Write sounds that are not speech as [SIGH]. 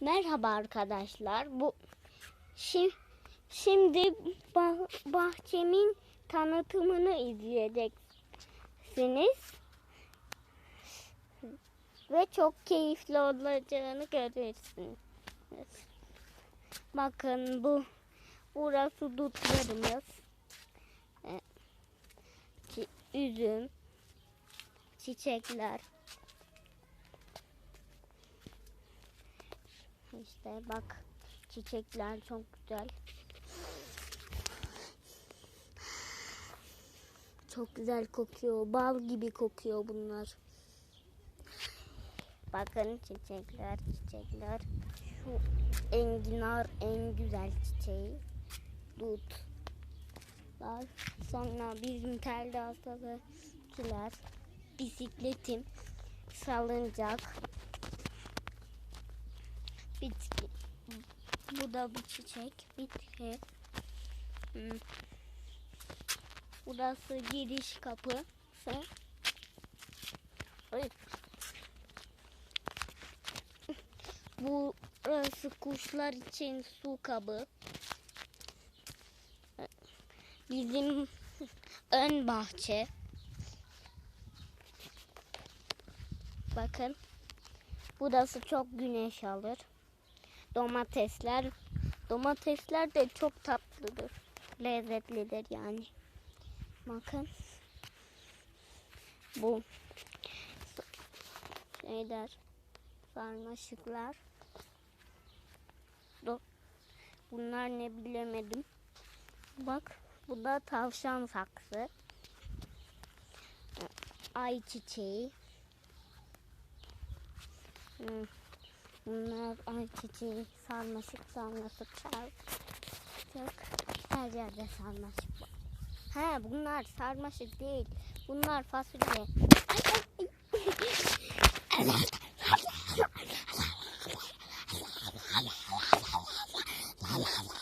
Merhaba arkadaşlar. Bu şimdi, şimdi bah- bahçemin tanıtımını izleyeceksiniz. Ve çok keyifli olacağını görürsünüz. Bakın bu burası dutlarımız. Çi- Üzüm, çiçekler. İşte bak çiçekler çok güzel. Çok güzel kokuyor. Bal gibi kokuyor bunlar. Bakın çiçekler, çiçekler. Şu enginar en güzel çiçeği. Dutlar. Sonra bizim telde hastalıkçılar. Bisikletim. Salıncak. Bitki. Bu da bir çiçek. Bitki. Hmm. Burası giriş kapısı. Ay. [LAUGHS] Burası kuşlar için su kabı. Bizim [LAUGHS] ön bahçe. Bakın. Burası çok güneş alır. Domatesler. Domatesler de çok tatlıdır. Lezzetlidir yani. Bakın. Bu şeyler sarmaşıklar. Do- Bunlar ne bilemedim. Bak bu da tavşan saksı. Ay çiçeği. Hmm. Bunlar ay çiçeği sarmaşık sarmaşık sarmaşık. Her yerde sarmaşık var. He bunlar sarmaşık değil. Bunlar fasulye. [LAUGHS]